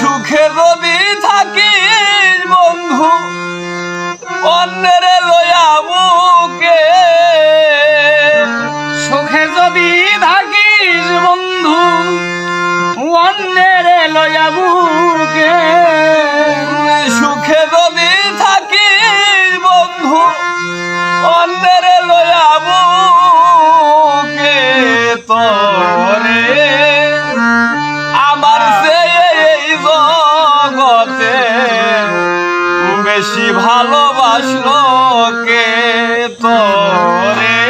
সুখে যদি থাকিস বন্ধু। অন্যের লয়া বুকে। সুখে যদি থাকিস বন্ধু। অন্যের লয়া বুকে। সুখে যদি থাকিস বন্ধু। অন্যের লয়া বুকে। তোরে বেশি ভালোবাসলো কে তোরে?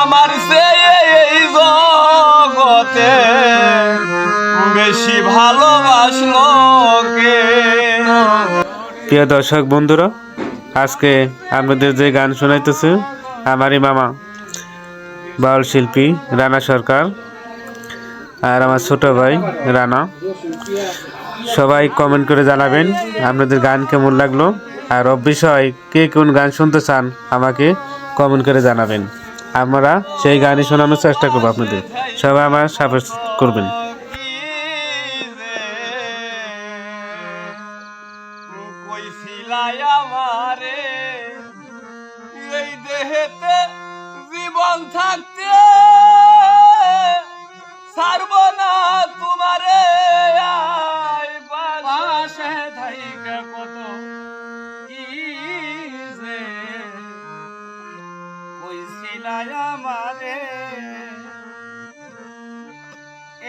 আমার সে এই জগতে বেশি ভালোবাসলো কে প্রিয় দর্শক বন্ধুরা, আজকে আপনাদের যে গান শোনাইতেছে, আমারই মামা, বাউল শিল্পী রানা সরকার। আর আমার ছোট ভাই, রানা। সবাই কমেন্ট করে জানাবেন আপনাদের গান কেমন লাগল। আর অবশ্যই কে কোন গান শুনতে চান আমাকে কমেন্ট করে জানাবেন। আমরা সেই গানই শোনানোর চেষ্টা করব আপনাদের। সবাই আমার সাপোর্ট করবেন। দেহেতে জীবন থাকতে ছাড়ব না তোমারে পাশে। থাইকা কত যে কইছিলাই আমারে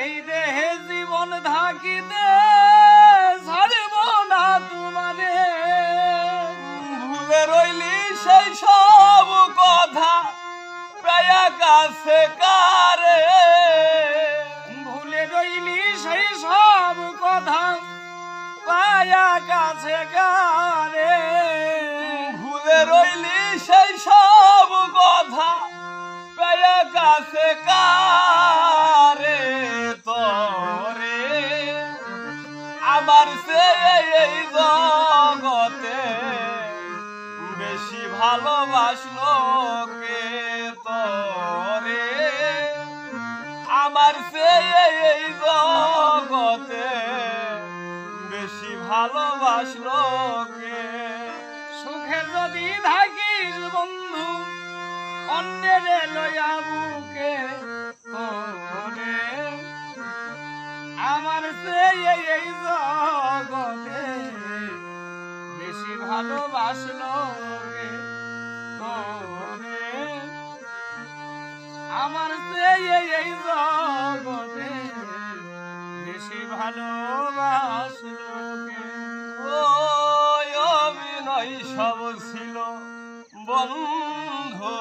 এই দেহে জীবন থাকিতে ছাড়ব না তোমারে ভুলে রইলি সেই সব কথা, প্রায় কাছে কারে পায়া কাছে গারে। ভুলে রইলি সেই সব কথা প্রায় কাছে কারে তোরে। আমার সে এই জগতে বেশি ভালোবাসলো কে তোরে? আমার সে এই জগতে বেশি ভালোবাসলো সুখে যদি থাকিস বন্ধু, অন্যের লয়া বুকে আমার সে এই জগতে বেশি ভালোবাসলো আমার সে এই জগতে বন্ধু,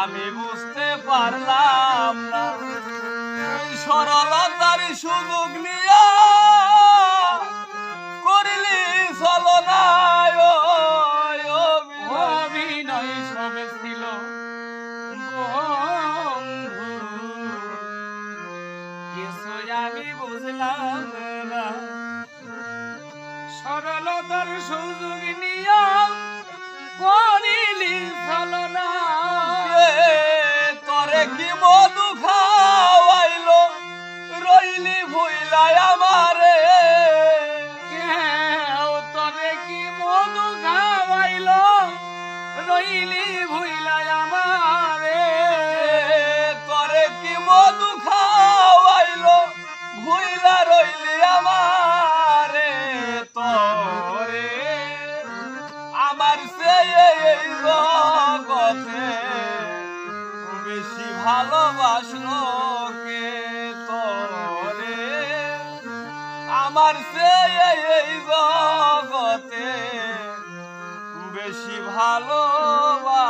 আমি বুঝতে পারলাম না। এই সরলতার সুযোগ নিয়া করিলি চলনা ওই অভিনয় সব ছিল। কিছু আমি বুঝলাম না। সরলতার সুযোগ নিয়ম করিলি ছলনা জগতে বেশি ভালোবাসলো কে তরে? আমার সে এই জগতে বেশি ভালোবাসলো